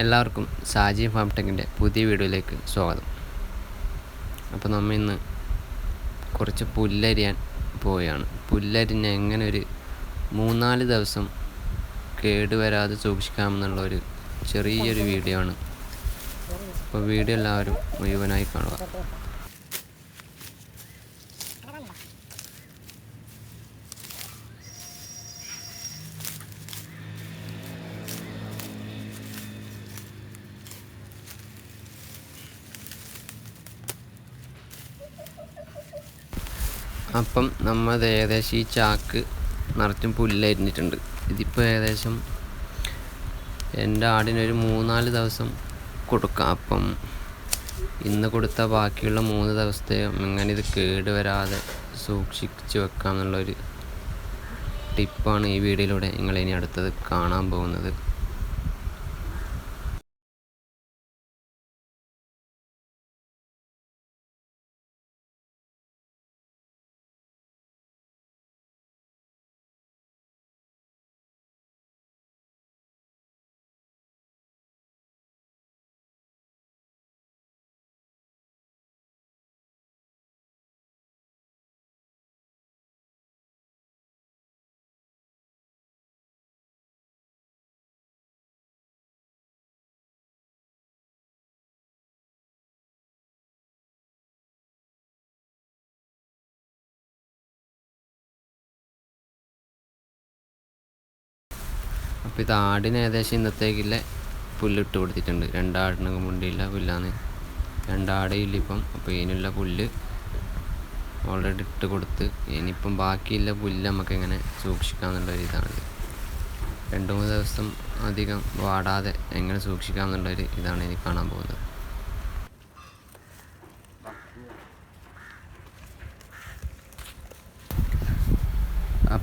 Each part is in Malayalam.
എല്ലാവർക്കും സാജി ഫാം ടെക്കിന്റെ പുതിയ വീഡിയോയിലേക്ക് സ്വാഗതം. അപ്പോൾ നമ്മൾ ഇന്ന് കുറച്ച് പുല്ലരിയാൻ പോവുകയാണ്. പുല്ലരിഞ്ഞ എങ്ങനെ ഒരു മൂന്നാൽ ദിവസം കേടുവരാതെ സൂക്ഷിക്കാമെന്നുള്ള ഒരു ചെറിയൊരു വീഡിയോ ആണ്. അപ്പോൾ വീഡിയോ എല്ലാവരും മുഴുവനായി കാണുക. അപ്പം നമ്മൾ ഏകദേശം ഈ ചാക്ക് നിറച്ചും പുല്ലരിഞ്ഞിട്ടുണ്ട്. ഇതിപ്പോൾ ഏകദേശം എന്റെ ആടിനൊരു മൂന്നാൽ ദിവസം കൊടുക്കാം. അപ്പം ഇന്ന് കൊടുത്ത ബാക്കിയുള്ള മൂന്ന് ദിവസത്തെ എങ്ങനെ ഇത് കേടുവരാതെ സൂക്ഷിച്ച് വെക്കാം എന്നുള്ളൊരു ടിപ്പാണ് ഈ വീഡിയോയിലൂടെ നിങ്ങൾ ഇനി അടുത്തത് കാണാൻ പോകുന്നത്. അപ്പോൾ ഇത് ആടിന് ഏകദേശം ഇന്നത്തേക്കില്ല പുല്ലിട്ട് കൊടുത്തിട്ടുണ്ട്. രണ്ടാടിന് മുണ്ടില്ല പുല്ലാന്ന്. രണ്ടാടയില്ല ഇപ്പം. അപ്പോൾ ഇതിനുള്ള പുല്ല് ഓൾറെഡി ഇട്ട് കൊടുത്ത് ഇനിയിപ്പം ബാക്കിയുള്ള പുല്ല് നമുക്ക് എങ്ങനെ സൂക്ഷിക്കാമെന്നുള്ളൊരു ഇതാണ്. രണ്ട് മൂന്ന് ദിവസം അധികം വാടാതെ എങ്ങനെ സൂക്ഷിക്കാമെന്നുള്ളൊരു ഇതാണ് ഇനി കാണാൻ പോകുന്നത്.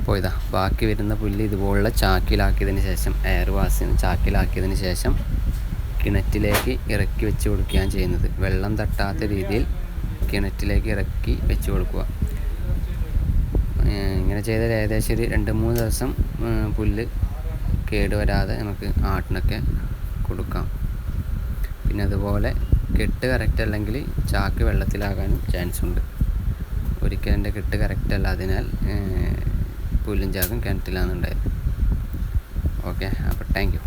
അപ്പോൾ ഇതാ ബാക്കി വരുന്ന പുല്ല് ഇതുപോലുള്ള ചാക്കിലാക്കിയതിന് ശേഷം എയർ വാസിന് ചാക്കിലാക്കിയതിന് ശേഷം കിണറ്റിലേക്ക് ഇറക്കി വെച്ച് കൊടുക്കുകയാണ് ചെയ്യുന്നത്. വെള്ളം തട്ടാത്ത രീതിയിൽ കിണറ്റിലേക്ക് ഇറക്കി വെച്ച് കൊടുക്കുക. ഇങ്ങനെ ചെയ്താൽ ഏകദേശം ഒരു രണ്ട് മൂന്ന് ദിവസം പുല്ല് കേടുവരാതെ നമുക്ക് ആട്ടിനൊക്കെ കൊടുക്കാം. പിന്നെ അതുപോലെ കെട്ട് കറക്റ്റ് അല്ലെങ്കിൽ ചാക്ക് വെള്ളത്തിലാകാനും ചാൻസ് ഉണ്ട്. ഒരിക്കലും എന്റെ കെട്ട് കറക്റ്റ് അല്ല. അതിനാൽ പുല്ലും ചാക്കും കിണറ്റിലാണ് ഉണ്ടായത് ഓക്കെ അപ്പോൾ താങ്ക്